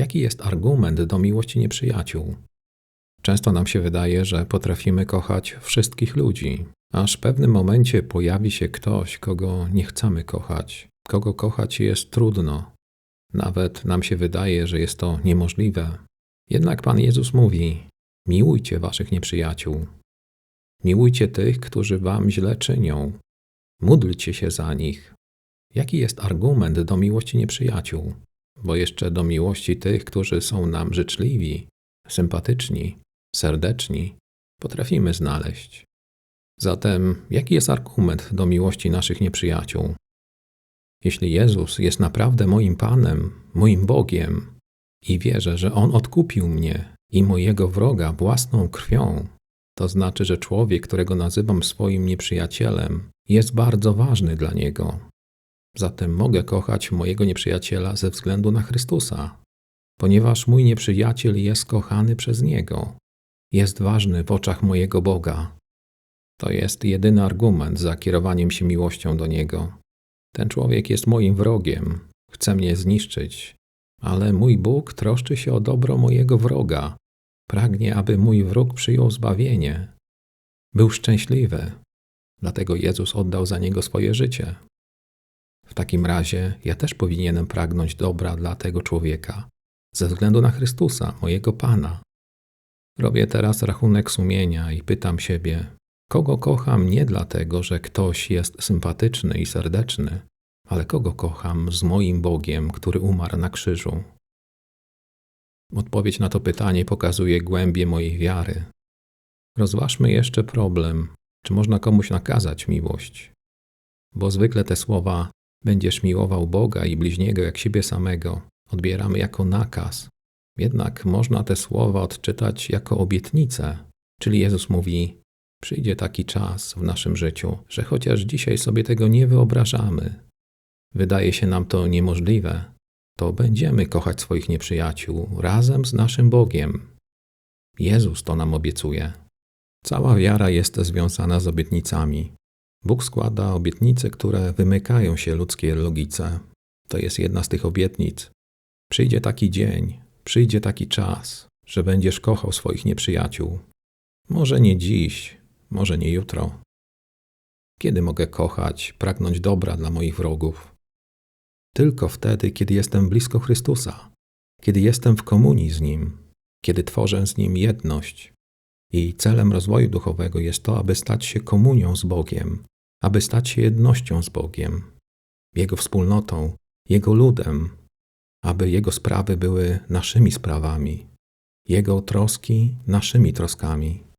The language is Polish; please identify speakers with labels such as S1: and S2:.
S1: Jaki jest argument do miłości nieprzyjaciół? Często nam się wydaje, że potrafimy kochać wszystkich ludzi, aż w pewnym momencie pojawi się ktoś, kogo nie chcemy kochać, kogo kochać jest trudno. Nawet nam się wydaje, że jest to niemożliwe. Jednak Pan Jezus mówi: Miłujcie waszych nieprzyjaciół. Miłujcie tych, którzy wam źle czynią. Módlcie się za nich. Jaki jest argument do miłości nieprzyjaciół? Bo jeszcze do miłości tych, którzy są nam życzliwi, sympatyczni, serdeczni, potrafimy znaleźć. Zatem, jaki jest argument do miłości naszych nieprzyjaciół? Jeśli Jezus jest naprawdę moim Panem, moim Bogiem i wierzę, że On odkupił mnie i mojego wroga własną krwią, to znaczy, że człowiek, którego nazywam swoim nieprzyjacielem, jest bardzo ważny dla niego. Zatem mogę kochać mojego nieprzyjaciela ze względu na Chrystusa, ponieważ mój nieprzyjaciel jest kochany przez niego, jest ważny w oczach mojego Boga. To jest jedyny argument za kierowaniem się miłością do niego. Ten człowiek jest moim wrogiem, chce mnie zniszczyć, ale mój Bóg troszczy się o dobro mojego wroga, pragnie, aby mój wróg przyjął zbawienie. Był szczęśliwy, dlatego Jezus oddał za niego swoje życie. W takim razie ja też powinienem pragnąć dobra dla tego człowieka, ze względu na Chrystusa, mojego Pana. Robię teraz rachunek sumienia i pytam siebie, kogo kocham nie dlatego, że ktoś jest sympatyczny i serdeczny, ale kogo kocham z moim Bogiem, który umarł na krzyżu. Odpowiedź na to pytanie pokazuje głębię mojej wiary. Rozważmy jeszcze problem, czy można komuś nakazać miłość. Bo zwykle te słowa będziesz miłował Boga i bliźniego jak siebie samego odbieramy jako nakaz. Jednak można te słowa odczytać jako obietnicę, czyli Jezus mówi: Przyjdzie taki czas w naszym życiu, że chociaż dzisiaj sobie tego nie wyobrażamy, wydaje się nam to niemożliwe, to będziemy kochać swoich nieprzyjaciół razem z naszym Bogiem. Jezus to nam obiecuje. Cała wiara jest związana z obietnicami. Bóg składa obietnice, które wymykają się ludzkiej logice. To jest jedna z tych obietnic. Przyjdzie taki dzień, przyjdzie taki czas, że będziesz kochał swoich nieprzyjaciół. Może nie dziś, może nie jutro. Kiedy mogę kochać, pragnąć dobra dla moich wrogów? Tylko wtedy, kiedy jestem blisko Chrystusa, kiedy jestem w komunii z Nim, kiedy tworzę z Nim jedność. I celem rozwoju duchowego jest to, aby stać się komunią z Bogiem, aby stać się jednością z Bogiem, Jego wspólnotą, Jego ludem, aby Jego sprawy były naszymi sprawami, Jego troski naszymi troskami.